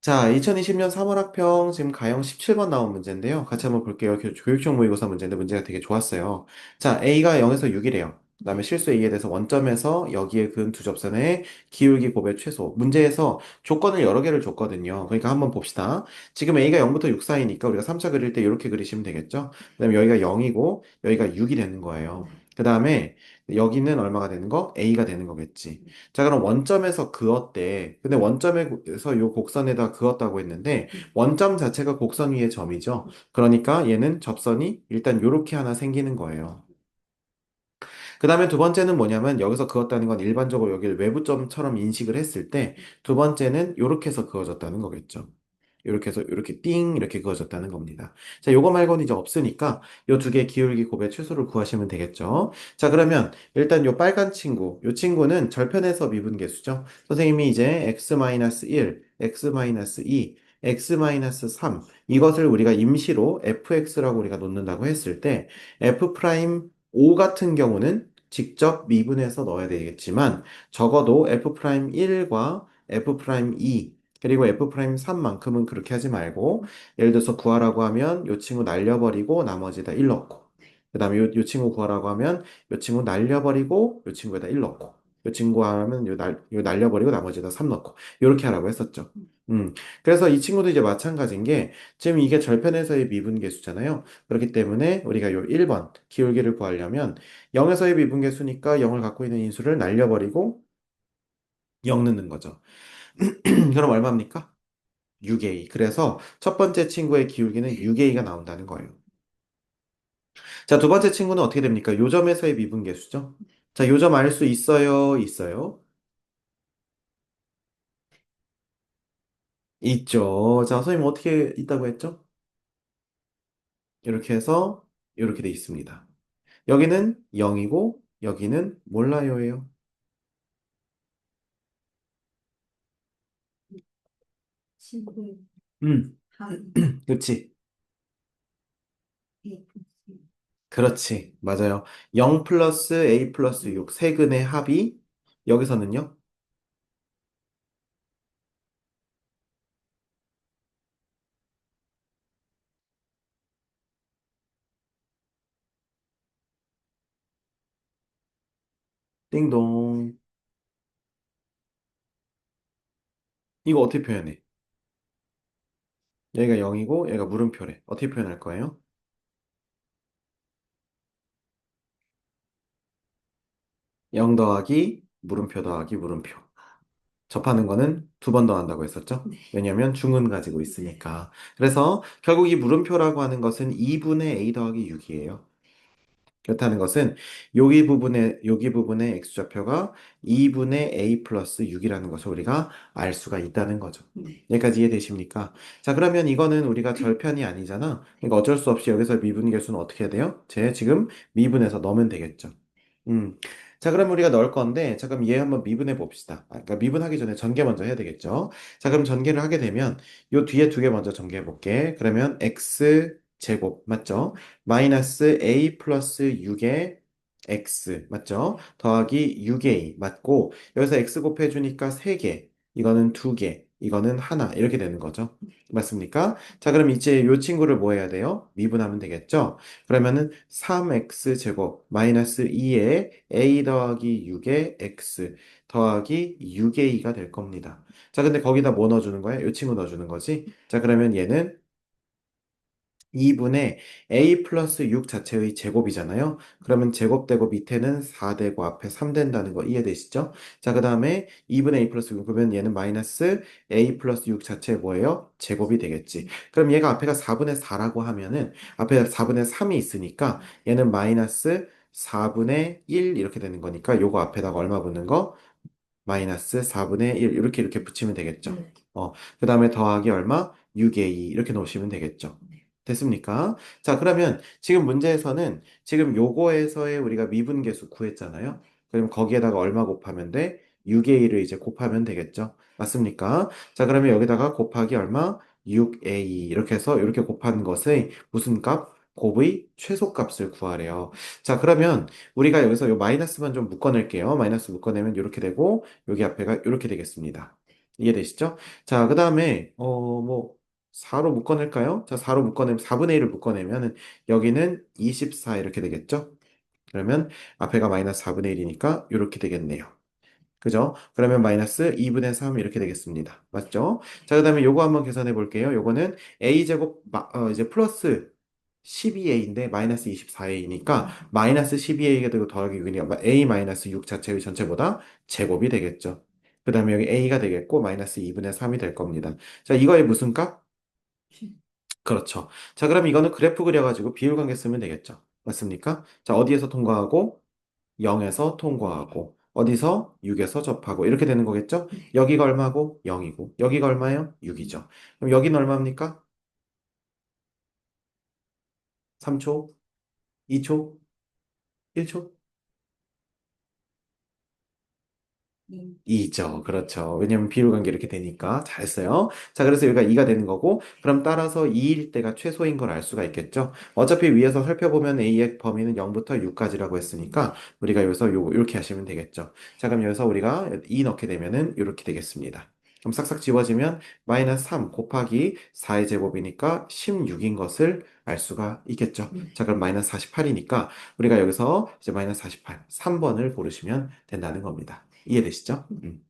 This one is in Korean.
자, 2020년 3월 학평 지금 가형 17번 나온 문제인데요. 같이 한번 볼게요. 교- 교육형 모의고사 문제인데 문제가 되게 좋았어요. 자, A가 0에서 6이래요. 그다음에 실수 A에 대해서 원점에서 여기에 그은 두 접선의 기울기 곱의 최소. 문제에서 조건을 여러 개를 줬거든요. 그러니까 한번 봅시다. 지금 A가 0부터 6 사이니까 우리가 3차 그릴 때 이렇게 그리시면 되겠죠. 그다음에 여기가 0이고 여기가 6이 되는 거예요. 그 다음에 여기는 얼마가 되는 거? A가 되는 거겠지. 자, 그럼 원점에서 그었대. 근데 원점에서 요 곡선에다 그었다고 했는데, 원점 자체가 곡선 위의 점이죠. 그러니까 얘는 접선이 일단 요렇게 하나 생기는 거예요. 그 다음에 두 번째는 뭐냐면, 여기서 그었다는 건 일반적으로 여기를 외부점처럼 인식을 했을 때, 두 번째는 요렇게 해서 그어졌다는 거겠죠. 이렇게 해서 이렇게 띵 이렇게 그어졌다는 겁니다. 자, 요거 말고는 이제 없으니까 요 두 개의 기울기 곱의 최소를 구하시면 되겠죠. 자, 그러면 일단 요 빨간 친구, 요 친구는 절편에서 미분 계수죠. 선생님이 이제 x-1, x-2, x-3 이것을 우리가 임시로 fx라고 우리가 놓는다고 했을 때 f'5 같은 경우는 직접 미분해서 넣어야 되겠지만 적어도 f'1과 f'2 그리고 F'3만큼은 그렇게 하지 말고, 예를 들어서 구하라고 하면 요 친구 날려버리고 나머지다 1 넣고, 그 다음에 요, 요 친구 구하라고 하면 요 친구 날려버리고 요 친구에다 1 넣고, 요 친구 하면 요, 날, 요 날려버리고 나머지다 3 넣고, 요렇게 하라고 했었죠. 음. 그래서 이 친구도 이제 마찬가지인 게, 지금 이게 절편에서의 미분계수잖아요. 그렇기 때문에 우리가 요 1번 기울기를 구하려면 0에서의 미분계수니까 0을 갖고 있는 인수를 날려버리고 0 넣는 거죠. 그럼 얼마입니까? 6A. 그래서 첫 번째 친구의 기울기는 6A가 나온다는 거예요. 자, 두 번째 친구는 어떻게 됩니까? 요점에서의 미분계수죠. 자, 요점 알 수 있어요? 있어요? 있죠. 자, 선생님 어떻게 있다고 했죠? 이렇게 해서 이렇게 돼 있습니다. 여기는 0이고 여기는 몰라요예요. 친구 음, 한 그렇지. 예. 그렇지. 맞아요. 0 플러스 A 플러스 6 세 근의 합이 여기서는요? 띵동. 이거 어떻게 표현해? 여기가 0이고 여기가 물음표래. 어떻게 표현할 거예요? 0 더하기 물음표 더하기 물음표. 접하는 거는 두 번 더한다고 했었죠? 네. 왜냐면 중은 가지고 있으니까. 그래서 결국 이 물음표라고 하는 것은 2분의 a 더하기 6이에요. 그렇다는 것은 여기 부분에 여기 부분의 x좌표가 2분의 a 플러스 6이라는 것을 우리가 알 수가 있다는 거죠. 네. 여기까지 이해되십니까? 자, 그러면 이거는 우리가 절편이 아니잖아. 그러니까 어쩔 수 없이 여기서 미분 계수는 어떻게 해야 돼요? 제 지금 미분해서 넣으면 되겠죠. 음. 자, 그럼 우리가 넣을 건데, 자, 그럼 얘 한번 미분해 봅시다. 아, 그러니까 미분하기 전에 전개 먼저 해야 되겠죠. 자, 그럼 전개를 하게 되면, 요 뒤에 두 개 먼저 전개해 볼게. 그러면 x 제곱, 맞죠? 마이너스 a 플러스 6의 x, 맞죠? 더하기 6a, 맞고, 여기서 x 곱해주니까 3개, 이거는 2개, 이거는 하나, 이렇게 되는 거죠. 맞습니까? 자, 그럼 이제 요 친구를 뭐 해야 돼요? 미분하면 되겠죠? 그러면은 3x 제곱 마이너스 2의 a 더하기 6의 x 더하기 6a가 될 겁니다. 자, 근데 거기다 뭐 넣어주는 거야? 이 친구 넣어주는 거지? 자, 그러면 얘는 2분의 a 플러스 6 자체의 제곱이잖아요. 그러면 제곱되고 밑에는 4되고 앞에 3 된다는 거 이해되시죠? 자, 그 다음에 2분의 a 플러스 6 그러면 얘는 마이너스 a 플러스 6 자체 뭐예요? 제곱이 되겠지. 그럼 얘가 앞에가 4분의 4라고 하면은 앞에 4분의 3이 있으니까 얘는 마이너스 4분의 1 이렇게 되는 거니까 요거 앞에다가 얼마 붙는 거? 마이너스 4분의 1 이렇게 이렇게 붙이면 되겠죠. 네. 어, 그 다음에 더하기 얼마? 6a 이렇게 놓으시면 되겠죠. 네. 됐습니까? 자, 그러면 지금 문제에서는 지금 요거에서의 우리가 미분계수 구했잖아요. 그럼 거기에다가 얼마 곱하면 돼? 6a를 이제 곱하면 되겠죠. 맞습니까? 자, 그러면 여기다가 곱하기 얼마? 6a 이렇게 해서 이렇게 곱하는 것의 무슨 값? 곱의 최소값을 구하래요. 자, 그러면 우리가 여기서 요 마이너스만 좀 묶어낼게요. 마이너스 묶어내면 이렇게 되고 여기 앞에가 이렇게 되겠습니다. 이해되시죠? 자, 그 다음에, 어, 뭐, 4로 묶어낼까요? 자, 4로 묶어내면, 4분의 1을 묶어내면, 여기는 24 이렇게 되겠죠? 그러면 앞에가 마이너스 4분의 1이니까 이렇게 되겠네요. 그죠? 그러면 마이너스 2분의 3 이렇게 되겠습니다. 맞죠? 자, 그 다음에 요거 한번 계산해 볼게요. 요거는 a제곱, 마- 어, 이제 플러스 12a인데 마이너스 24a니까 마이너스 12a가 되고 더하기 6이니까 a 마이너스 6 자체의 전체보다 제곱이 되겠죠. 그 다음에 여기 a가 되겠고 마이너스 2분의 3이 될 겁니다. 자, 이거의 무슨 값? 그렇죠. 자, 그럼 이거는 그래프 그려가지고 비율 관계 쓰면 되겠죠. 맞습니까? 자, 어디에서 통과하고 0에서 통과하고 어디서 6에서 접하고 이렇게 되는 거겠죠? 여기가 얼마고 0이고 여기가 얼마예요? 6이죠. 그럼 여기는 얼마입니까? 3초, 2초, 1초? 네. 2죠. 그렇죠. 왜냐면 비율관계 이렇게 되니까. 잘했어요. 자, 그래서 여기가 2가 되는 거고, 그럼 따라서 2일 때가 최소인 걸 알 수가 있겠죠. 어차피 위에서 살펴보면 A의 범위는 0부터 6까지라고 했으니까, 우리가 여기서 요, 이렇게 하시면 되겠죠. 자, 그럼 여기서 우리가 2 넣게 되면은 이렇게 되겠습니다. 그럼 싹싹 지워지면 마이너스 3 곱하기 4의 제곱이니까 16인 것을 알 수가 있겠죠. 자, 그럼 마이너스 48이니까 우리가 여기서 이제 마이너스 48, 3번을 고르시면 된다는 겁니다. 이해되시죠? 음.